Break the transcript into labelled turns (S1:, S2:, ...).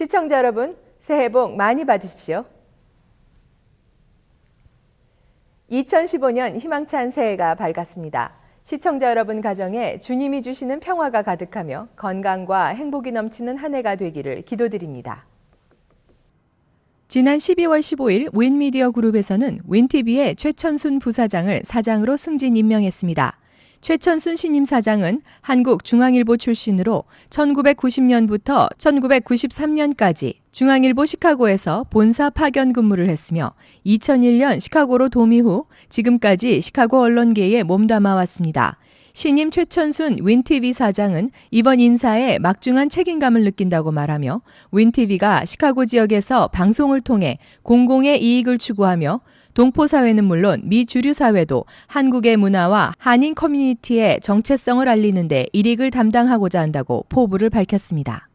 S1: 시청자 여러분, 새해 복 많이 받으십시오. 2015년 희망찬 새해가 밝았습니다. 시청자 여러분 가정에 주님이 주시는 평화가 가득하며 건강과 행복이 넘치는 한 해가 되기를 기도드립니다. 지난 12월 15일 윈미디어 그룹에서는 윈TV의 최천순 부사장을 사장으로 승진 임명했습니다. 최천순 신임 사장은 한국중앙일보 출신으로 1990년부터 1993년까지 중앙일보 시카고에서 본사 파견 근무를 했으며 2001년 시카고로 도미 후 지금까지 시카고 언론계에 몸담아 왔습니다. 신임 최천순 윈TV 사장은 이번 인사에 막중한 책임감을 느낀다고 말하며 윈TV가 시카고 지역에서 방송을 통해 공공의 이익을 추구하며 동포 사회는 물론 미 주류 사회도 한국의 문화와 한인 커뮤니티의 정체성을 알리는데 일익을 담당하고자 한다고 포부를 밝혔습니다.